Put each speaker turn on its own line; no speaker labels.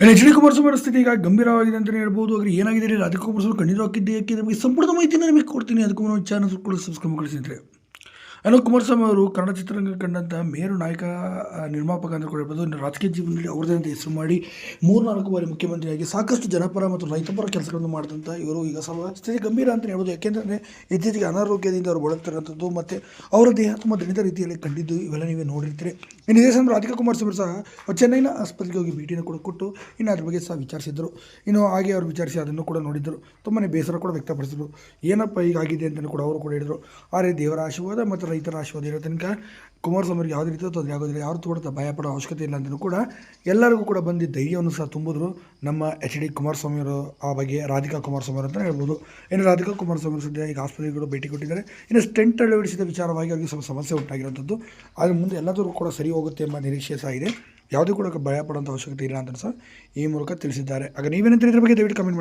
H D Kumaraswamy ಸ್ಥಿತಿ ಈಗ ಗಂಭೀರವಾಗಿದೆ ಅಂತಲೇ ಹೇಳ್ಬೋದು. ಆದರೆ ಏನಾಗಿದೆ? ರೀ ರಾಧಿಕಾ ಕುಮಾರಸ್ವಾಮಿ ಕಣ್ಣೀರು ಯಾಕೆ? ನಮಗೆ ಸಂಪೂರ್ಣ ಮಾಹಿತಿನ ನಿಮಗೆ ಕೊಡ್ತೀನಿ. ಅದಕ್ಕೂ ಚಾನಲ್ ಕೂಡ ಸಬ್ಸ್ಕ್ರೈಬ್ ಮಾಡಿಸಿದ್ರೆ ಅನು ಕುಮಾರಸ್ವಾಮಿ ಅವರು ಕನ್ನಡ ಚಿತ್ರರಂಗ ಕಂಡಂಥ ಮೇರು ನಾಯಕ ನಿರ್ಮಾಪಕ ಅಂತ ಕೂಡ ಹೇಳ್ಬೋದು. ರಾಜಕೀಯ ಜೀವನದಲ್ಲಿ ಅವರದೇ ಅಂತ ಹೆಸರು ಮಾಡಿ ಮೂರ್ನಾಲ್ಕು ಬಾರಿ ಮುಖ್ಯಮಂತ್ರಿಯಾಗಿ ಸಾಕಷ್ಟು ಜನಪರ ಮತ್ತು ರೈತಪರ ಕೆಲಸಗಳನ್ನು ಮಾಡಿದಂಥ ಇವರು ಈಗ ಸಮ ಸ್ಥಿತಿ ಗಂಭೀರ ಅಂತ ಹೇಳ್ಬೋದು. ಯಾಕೆಂದರೆ ಇತ್ತೀಚೆಗೆ ಅನಾರೋಗ್ಯದಿಂದ ಅವರು ಬಳಲ್ತಿರೋಂಥದ್ದು ಮತ್ತು ಅವರ ದೇಹ ತುಂಬ ದಣಿದ ರೀತಿಯಲ್ಲಿ ಕಂಡಿದ್ದು ಇವೆಲ್ಲ ನೀವೇ ನೋಡಿರ್ತೀರಿ. ಇನ್ನು ಇದೇ ಸಮಯ ರಾಧಿಕಾ ಕುಮಾರಸ್ವಾಮಿ ಸಹ ಚೆನ್ನೈನ ಆಸ್ಪತ್ರೆಗೆ ಹೋಗಿ ಭೇಟಿನ ಕೂಡ ಕೊಟ್ಟು ಇನ್ನು ಅದ್ರ ಬಗ್ಗೆ ಸಹ ವಿಚಾರಿಸಿದರು. ಇನ್ನು ಹಾಗೆ ಅವರು ವಿಚಾರಿಸಿ ಅದನ್ನು ಕೂಡ ನೋಡಿದ್ದರು ತುಂಬಾ ಬೇಸರ ಕೂಡ ವ್ಯಕ್ತಪಡಿಸಿದ್ರು. ಏನಪ್ಪ ಹೀಗಾಗಿದೆ ಅಂತಲೂ ಕೂಡ ಅವರು ಕೂಡ ಹೇಳಿದರು. ಆದರೆ ದೇವರ ಆಶೀರ್ವಾದ ಮತ್ತು ರೈತರ ಆಶೀರ್ವಾದ ಇರೋ ತನಕ ಕುಮಾರಸ್ವಾಮಿ ಅವರಿಗೆ ಯಾವುದೇ ರೀತಿಯ ತೊಂದರೆ ಆಗೋದಿಲ್ಲ. ಯಾರು ಕೂಡ ಭಯ ಪಡೋ ಅವಶ್ಯಕತೆ ಇಲ್ಲ ಅಂತಲೂ ಕೂಡ ಎಲ್ಲರಿಗೂ ಕೂಡ ಬಂದು ಧೈರ್ಯವನ್ನು ಸಹ ತುಂಬಿದ್ರು ನಮ್ಮ ಎಚ್ ಡಿ ಕುಮಾರಸ್ವಾಮಿ ಅವರು ಆ ಬಗ್ಗೆ ರಾಧಿಕಾ ಕುಮಾರಸ್ವಾಮಿ ಅಂತ ಹೇಳ್ಬೋದು. ಇನ್ನು ರಾಧಿಕಾ ಕುಮಾರಸ್ವಾಮಿ ಸದ್ಯ ಈಗ ಆಸ್ಪತ್ರೆಗಳು ಭೇಟಿ ಕೊಟ್ಟಿದ್ದಾರೆ. ಇನ್ನು ಸ್ಟೆಂಟ್ ಅಳವಡಿಸಿದ ವಿಚಾರವಾಗಿ ಅವರಿಗೆ ಸ್ವಲ್ಪ ಸಮಸ್ಯೆ ಉಂಟಾಗಿರೋಂಥದ್ದು. ಆದರೆ ಮುಂದೆ ಎಲ್ಲದೂ ಕೂಡ ಸರಿ ಹೋಗುತ್ತೆ ಎಂಬ ನಿರೀಕ್ಷೆ ಸಹ ಇದೆ. ಯಾವುದೇ ಕೂಡ ಭಯ ಪಡುವಂಥ ಅವಶ್ಯಕತೆ ಇಲ್ಲ ಅಂತ ಸಹ ಈ ಮೂಲಕ ತಿಳಿಸಿದ್ದಾರೆ. ಆಗ ನೀವೇನಂತ ಇದ್ರ ಬಗ್ಗೆ ದಯವಿಟ್ಟು ಕಮೆಂಟ್